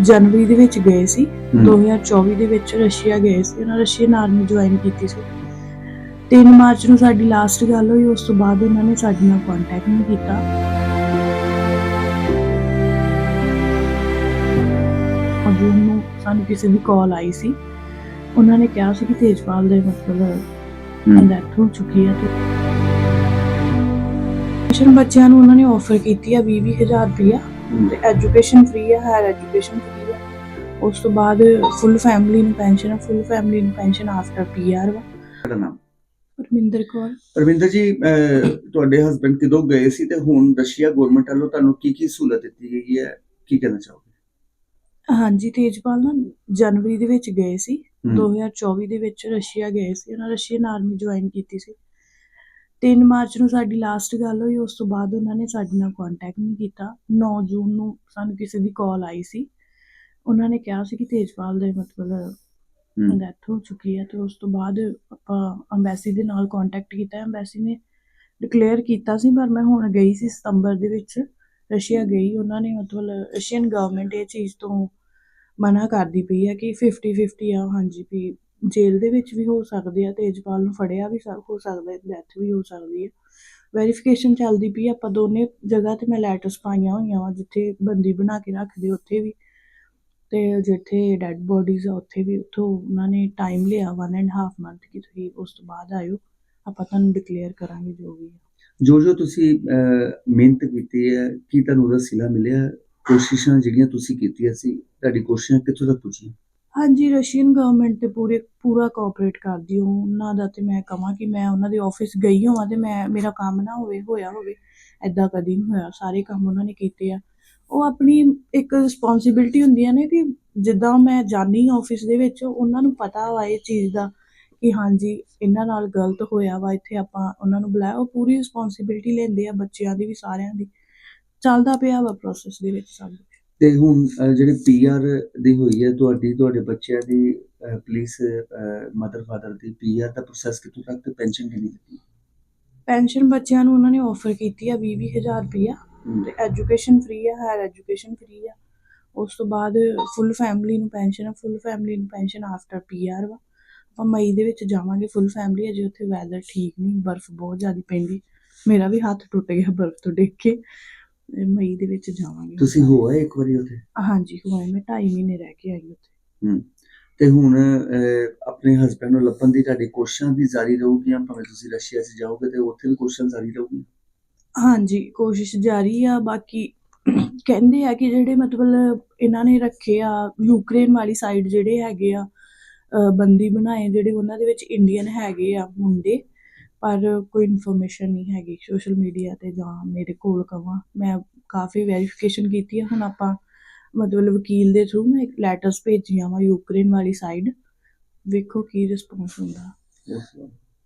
ਜਨਵਰੀ ਦੇ ਵਿੱਚ ਗਏ ਸੀ। ਹਮ। 2024 ਦੇ ਵਿੱਚ ਰਸ਼ੀਆ ਗਏ ਸੀ। ਉਹਨਾਂ ਰਸ਼ੀਅਨ ਆਰਮੀ ਜੁਆਇਨ ਕੀਤੀ ਸੀ। 3 ਮਾਰਚ ਨੂੰ ਸਾਡੀ ਲਾਸਟ ਗੱਲ ਹੋਈ। ਉਸ ਤੋਂ ਬਾਅਦ ਉਹਨਾਂ ਨੇ ਸਾਡੇ ਨਾਲ ਕੰਟੈਕਟ ਨਹੀਂ ਕੀਤਾ। ਅਜੇ ਨੂੰ ਸਾਨੂੰ ਕਿਸੇ ਦੀ ਕਾਲ ਆਈ ਸੀ। ਉਹਨਾਂ ਨੇ ਕਿਹਾ ਸੀ ਕਿ ਤੇਜਪਾਲ ਦੇ ਮਤਲਬ ਡੈਥ ਹੋ ਚੁੱਕੀ ਹੈ। ਤੇ ਬੱਚਿਆਂ ਨੂੰ ਉਹਨਾਂ ਨੇ ਆਫਰ ਕੀਤੀ ਆ 20 ਹਜ਼ਾਰ ਰੁਪਇਆ ਤੇ ਐਜੂਕੇਸ਼ਨ ਫ੍ਰੀ ਹੈ ਹਾਇਰ ਐਜੂਕੇਸ਼ਨ ਫ੍ਰੀ ਹੈ ਉਸ ਤੋਂ ਬਾਅਦ ਫੁੱਲ ਫੈਮਿਲੀ ਨੂੰ ਪੈਨਸ਼ਨ ਫੁੱਲ ਫੈਮਿਲੀ ਨੂੰ ਪੈਨਸ਼ਨ ਆਫਟਰ ਪੀਆਰ ਵਾ। ਤੁਹਾਡਾ ਨਾਮ? ਪਰਮਿੰਦਰ ਕੌਰ। ਰਵਿੰਦਰ ਜੀ ਤੁਹਾਡੇ ਹਸਬੰਡ ਕਿਦੋਂ ਗਏ ਸੀ ਤੇ ਹੁਣ ਰਸ਼ੀਆ ਗਵਰਨਮੈਂਟ ਵੱਲੋਂ ਤੁਹਾਨੂੰ ਕੀ ਕੀ ਸਹੂਲਤ ਦਿੱਤੀ ਗਈ ਹੈ? ਕੀ ਕਹਿਣਾ ਚਾਹੋਗੇ? ਹਾਂਜੀ ਤੇਜਪਾਲ ਨਾ ਜਨਵਰੀ ਦੇ ਵਿੱਚ ਗਏ ਸੀ। ਹਮ, 2024 ਦੇ ਵਿੱਚ ਰਸ਼ੀਆ ਗਏ ਸੀ। ਉਹਨਾਂ ਰਸ਼ੀਅਨ ਆਰਮੀ ਜੁਆਇਨ ਕੀਤੀ ਸੀ। 3 ਮਾਰਚ ਨੂੰ ਸਾਡੀ ਲਾਸਟ ਗੱਲ ਹੋਈ ਉਸ ਤੋਂ ਬਾਅਦ ਉਹਨਾਂ ਨੇ ਸਾਡੇ ਨਾਲ ਕੰਟੈਕਟ ਨਹੀਂ ਕੀਤਾ। 9 ਜੂਨ ਨੂੰ ਸਾਨੂੰ ਕਿਸੇ ਦੀ ਕਾਲ ਆਈ ਸੀ। ਉਹਨਾਂ ਨੇ ਕਿਹਾ ਸੀ ਕਿ ਤੇਜਪਾਲ ਦੇ ਮਤਲਬ ਡੈਥ ਹੋ ਚੁੱਕੀ ਹੈ ਤੇ ਉਸ ਤੋਂ ਬਾਅਦ ਆਪਾਂ ਅੰਬੈਸੀ ਦੇ ਨਾਲ ਕੰਟੈਕਟ ਕੀਤਾ। ਅੰਬੈਸੀ ਨੇ ਡਿਕਲੇਅਰ ਕੀਤਾ ਸੀ ਪਰ ਮੈਂ ਹੁਣ ਗਈ ਸੀ ਸਤੰਬਰ ਦੇ ਵਿੱਚ। ਰਸ਼ੀਆ ਗਈ ਉਹਨਾਂ ਨੇ ਮਤਲਬ ਰਸ਼ੀਅਨ ਗਵਰਨਮੈਂਟ ਇਹ ਚੀਜ਼ ਤੋਂ ਮਨਾ ਕਰਦੀ ਪਈ ਹੈ ਕਿ 50 50 ਆ ਹਾਂਜੀ ਵੀ ਜੇਲ੍ਹ ਦੇ ਵਿੱਚ ਵੀ ਹੋ ਸਕਦੇ ਆ ਤੇਜਪਾਲ ਨੂੰ ਫੜਿਆ ਵੀ ਸਕ- ਹੋ ਸਕਦਾ ਡੈਥ ਵੀ ਹੋ ਸਕਦੀ ਹੈ। ਵੈਰੀਫਿਕੇਸ਼ਨ ਚੱਲਦੀ ਪਈ ਆਪਾਂ ਦੋਨੇ ਜਗ੍ਹਾ ਤੇ ਮੈਂ ਲੈਟਰਸ ਪਾਈਆਂ ਹੋਈਆਂ ਵਾ, ਜਿੱਥੇ ਬੰਦੀ ਬਣਾ ਕੇ ਰੱਖਦੇ ਉੱਥੇ ਵੀ। ਤੇ ਜਿੱਥੇ ਡੈੱਡ ਬੋਡੀਜ਼ ਆ, ਉੱਥੇ ਵੀ ਉੱਥੋਂ ਉਹਨਾਂ ਨੇ ਟਾਈਮ ਲਿਆ ਵਨ ਐਂਡ ਹਾਫ ਮੰਥ ਕਿ ਤੁਸੀਂ ਉਸ ਤੋਂ ਬਾਅਦ ਆਇਓ। ਆਪਾਂ ਤੁਹਾਨੂੰ ਡਿਕਲੇਅਰ ਕਰਾਂਗੇ ਜੋ ਵੀ ਹੈ ਜੋ ਜੋ ਤੁਸੀਂ ਮਿਹਨਤ ਕੀਤੀ ਹੈ, ਕੀ ਤੁਹਾਨੂੰ ਉਹਦਾ ਸਿਲਾ ਮਿਲਿਆ? ਕੋਸ਼ਿਸ਼ਾਂ ਜਿਹੜੀਆਂ ਤੁਸੀਂ ਕੀਤੀਆਂ ਸੀ, ਤੁਹਾਡੀ ਕੋਸ਼ਿਸ਼ਾਂ ਕਿੱਥੋਂ ਤੱਕ ਪਹੁੰਚੀਆਂ ਹਾਂਜੀ, ਰਸ਼ੀਅਨ ਗਵਰਨਮੈਂਟ ਤੇ ਪੂਰੇ, ਪੂਰਾ ਕੋਆਪਰੇਟ ਕਰਦੀ ਹਾਂ ਉਹਨਾਂ ਦਾ ਤੇ ਮੈਂ ਕਹਾਂ ਕਿ ਮੈਂ ਉਹਨਾਂ ਦੇ ਆਫਿਸ ਗਈ ਹੋਵਾਂ ਤੇ ਮੈਂ, ਮੇਰਾ ਕੰਮ ਨਾ ਹੋਵੇ, ਹੋਇਆ ਹੋਵੇ ਐਦਾਂ ਕਦੀ ਨਹੀਂ ਹੋਇਆ। ਸਾਰੇ ਕੰਮ ਉਹਨਾਂ ਨੇ ਕੀਤੇ ਆ। ਉਹ ਆਪਣੀ ਇੱਕ ਰਿਸਪੌਂਸਿਬਿਲਟੀ ਹੁੰਦੀ ਹੈ ਨਾ ਕਿ ਜਿੱਦਾਂ ਮੈਂ ਜਾਣੀ ਆਫਿਸ ਦੇ ਵਿੱਚ, ਉਹਨਾਂ ਨੂੰ ਪਤਾ ਵਾ ਇਹ ਚੀਜ਼ ਦਾ ਕਿ ਹਾਂਜੀ, ਇਹਨਾਂ ਨਾਲ ਗਲਤ ਹੋਇਆ ਵਾ, ਇੱਥੇ ਆਪਾਂ ਉਹਨਾਂ ਨੂੰ ਬੁਲਾਇਆ। ਉਹ ਪੂਰੀ ਰਿਸਪੌਂਸਿਬਿਲਟੀ ਲੈਂਦੇ ਆ ਬੱਚਿਆਂ ਦੀ ਵੀ, ਸਾਰਿਆਂ ਦੀ। ਚੱਲਦਾ ਪਿਆ ਵਾ ਪ੍ਰੋਸੈਸ ਦੇ ਵਿੱਚ ਸਭ। ਤੇ ਹੁਣ ਜਿਹੜੇ ਪੀਆਰ ਦੀ ਹੋਈ ਹੈ ਤੁਹਾਡੀ ਤੁਹਾਡੇ ਬੱਚਿਆਂ ਦੀ ਪੁਲਿਸ ਮਦਰ ਫਾਦਰ ਦੀ ਪੀਆਰ ਦਾ ਪ੍ਰੋਸੈਸ ਕਿੱਥੋਂ ਤੱਕ ਤੇ ਪੈਨਸ਼ਨ ਕਿੰਨੀ ਦਿੱਤੀ? ਪੈਨਸ਼ਨ ਬੱਚਿਆਂ ਨੂੰ ਉਹਨਾਂ ਨੇ ਆਫਰ ਕੀਤੀ ਆ 20 ਹਜ਼ਾਰ ਰੁਪਇਆ ਤੇ ਐਜੂਕੇਸ਼ਨ ਫ੍ਰੀ ਹੈ ਹਾਇਰ ਐਜੂਕੇਸ਼ਨ ਫ੍ਰੀ ਆ। ਉਸ ਤੋਂ ਬਾਅਦ ਫੁੱਲ ਫੈਮਿਲੀ ਨੂੰ ਪੈਨਸ਼ਨ ਫੁੱਲ ਫੈਮਿਲੀ ਨੂੰ ਪੈਨਸ਼ਨ ਆਫਟਰ ਪੀਆਰ ਵਾ। ਆਪਾਂ ਮਈ ਦੇ ਵਿੱਚ ਜਾਵਾਂਗੇ ਫੁੱਲ ਫੈਮਿਲੀ ਅਜੇ ਉੱਥੇ ਵੈਦਰ ਠੀਕ ਨਹੀਂ ਬਰਫ਼ ਬਹੁਤ ਜ਼ਿਆਦਾ ਪੈਂਦੀ। ਮੇਰਾ ਵੀ ਹੱਥ ਟੁੱਟ ਗਿਆ ਬਰਫ਼ ਤੋਂ ਡਿੱਗ ਕੇ। ਮਈ ਦੇ ਵਿੱਚ ਜਾਵਾਂਗੇ। ਤੁਸੀਂ ਹੋ ਆਏ ਇੱਕ ਵਾਰੀ ਉੱਥੇ? ਹਾਂਜੀ ਹੋਏ ਮੈਂ 2.5 ਮਹੀਨੇ ਰਹਿ ਕੇ ਆਈ ਉੱਥੇ। ਤੇ ਹੁਣ ਆਪਣੇ ਹਸਬੰਡ ਨੂੰ ਲੱਭਣ ਦੀ ਤੁਹਾਡੀ ਕੋਸ਼ਿਸ਼ਾਂ ਵੀ ਜਾਰੀ ਰਹੂਗੀਆਂ? ਭਾਵੇਂ ਤੁਸੀਂ ਰਸ਼ੀਆ 'ਚ ਜਾਓਗੇ ਤੇ ਉੱਥੇ ਵੀ ਕੋਸ਼ਿਸ਼ਾਂ ਜਾਰੀ ਰਹੂਗੀਆਂ? ਹਾਂਜੀ ਕੋਸ਼ਿਸ਼ ਜਾਰੀ ਆ। ਬਾਕੀ ਕਹਿੰਦੇ ਆ ਕਿ ਜਿਹੜੇ ਮਤਲਬ ਇਹਨਾਂ ਨੇ ਰੱਖੇ ਆ ਯੂਕਰੇਨ ਵਾਲੀ ਸਾਈਡ ਜਿਹੜੇ ਹੈਗੇ ਆ ਬੰਦੀ ਬਣਾਏ ਜਿਹੜੇ ਉਹਨਾਂ ਦੇ ਵਿੱਚ ਇੰਡੀਅਨ ਹੈਗੇ ਆ ਮੁੰਡੇ ਪਰ ਕੋਈ ਇਨਫੋਰਮੇਸ਼ਨ ਨਹੀਂ ਹੈਗੀ ਸੋਸ਼ਲ ਮੀਡੀਆ ਤੇ ਜਾਂ ਮੇਰੇ ਕੋਲ ਕਵਾਂ। ਮੈਂ ਕਾਫੀ ਵੈਰੀਫਿਕੇਸ਼ਨ ਕੀਤੀ ਆ। ਹੁਣ ਆਪਾਂ ਮਤਲਬ ਵਕੀਲ ਦੇ ਥਰੂ ਮੈਂ ਇੱਕ ਲੈਟਰਸ ਭੇਜੀਆਂ ਵਾ ਯੂਕਰੇਨ ਵਾਲੀ ਸਾਈਡ ਵੇਖੋ ਕੀ ਰਿਸਪੌਂਸ ਹੁੰਦਾ।